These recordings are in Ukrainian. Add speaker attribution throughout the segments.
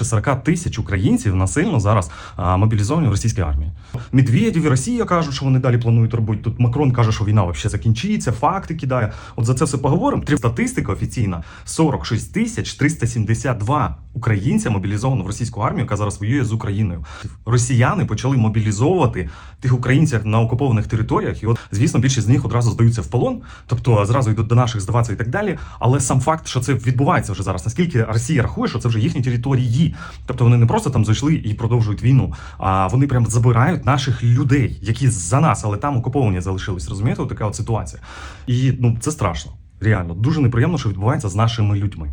Speaker 1: більше 40 тисяч українців насильно зараз мобілізовані в російській армії. Медведєв і Росія кажуть, що вони далі планують робити. Тут Макрон каже, що війна взагалі закінчиться, факти кидає. От за це все поговоримо. Три статистика офіційна: 46 тисяч 372 українця мобілізовано в російську армію, яка зараз воює з Україною. Росіяни почали мобілізовувати тих українців на окупованих територіях, і от звісно, більшість з них одразу здаються в полон, тобто зразу йдуть до наших здаватися і так далі. Але сам факт, що це відбувається вже зараз, наскільки Росія рахує, що це вже їхні території, тобто вони не просто там зайшли і продовжують війну, а вони прям забирають наших людей, які за нас, але там окуповані залишились. Розумієте, така от ситуація. І ну це страшно. Реально дуже неприємно, що відбувається з нашими людьми.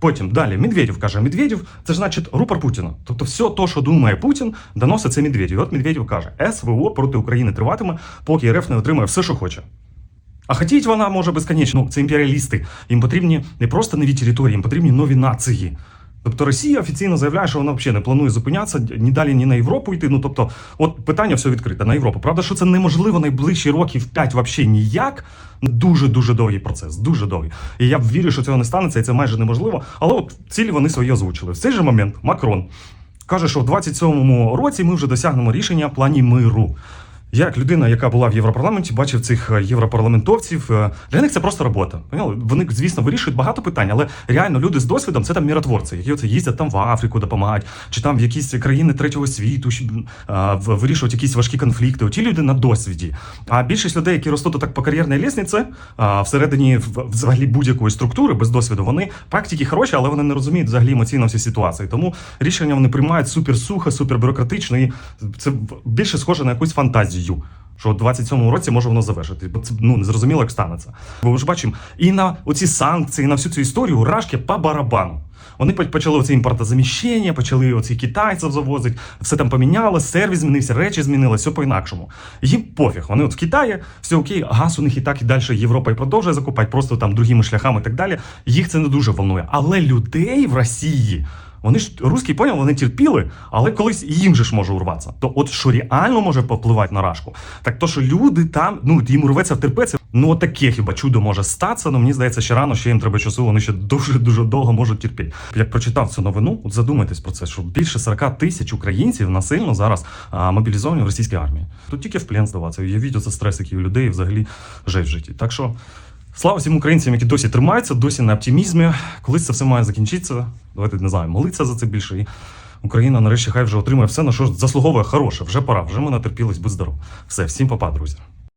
Speaker 1: Потім далі Медведєв каже: Медведєв це ж значить рупор Путіна. Тобто, все то, що думає Путін, доноситься це Медведєв. І От Медведєв каже: СВО проти України триватиме, поки РФ не отримає все, що хоче. А хотіть вона може безконечно. Ну, це імперіалісти. Їм потрібні не просто нові території, їм потрібні нові нації. Тобто Росія офіційно заявляє, що вона взагалі не планує зупинятися ні далі, ні на Європу йти. Ну тобто, от питання все відкрите на Європу. Правда, що це неможливо найближчі років 5 взагалі ніяк. Дуже дуже довгий процес, дуже довгий. І я вірю, що цього не станеться, і це майже неможливо. Але от цілі вони свої озвучили. В цей же момент Макрон каже, що в 27-му році ми вже досягнемо рішення в плані миру. Як людина, яка була в Європарламенті, бачив цих е, європарламентовців. е, Для них це просто робота. Вони, звісно, вирішують багато питань, але реально люди з досвідом це там міротворці, які оце їздять там в Африку допомагають, чи там в якісь країни третього світу, щоб а, вирішують якісь важкі конфлікти. Оті люди на досвіді. А більшість людей, які ростуть так по кар'єрній лісниці, всередині взагалі будь-якої структури без досвіду, вони практики хороші, але вони не розуміють взагалі емоційно всі ситуації. Тому рішення вони приймають супер сухо, супер бюрократично, і це більше схоже на якусь фантазію. Що в 27-му році може воно завершити, бо це ну не зрозуміло, як станеться. Бо ми ж бачимо, і на оці санкції, і на всю цю історію рашки по барабану. Вони почали оце імпортозаміщення, почали оці китайців завозити, все там помінялося, сервіс змінився, речі змінилися, все по-інакшому. Їм пофіг. Вони от в Китаї, все окей, газ у них і так і далі Європа і продовжує закупати, просто там другими шляхами і так далі. Їх це не дуже волнує. Але людей в Росії. Вони ж русські поняв, вони терпіли, але колись їм же ж може урватися. То от що реально може попливати на рашку, так то, що люди там, ну їм урветься втерпеться, ну от таке хіба чудо може статися, ну мені здається, ще рано, ще їм треба часу, вони ще дуже дуже довго можуть терпіти. Як прочитав цю новину, от задумайтесь про це, що більше 40 тисяч українців насильно зараз а, мобілізовані в російській армії. Тут тільки в плен здаватися. Уявіть оце стрес, який у людей взагалі жесть в житті. Так що. Слава всім українцям, які досі тримаються, досі на оптимізмі. Колись це все має закінчитися. Давайте не знаю, молитися за це більше. І Україна нарешті хай вже отримає все, на що заслуговує хороше. Вже пора, вже ми натерпілись, будь здоров. Все, всім папа, друзі.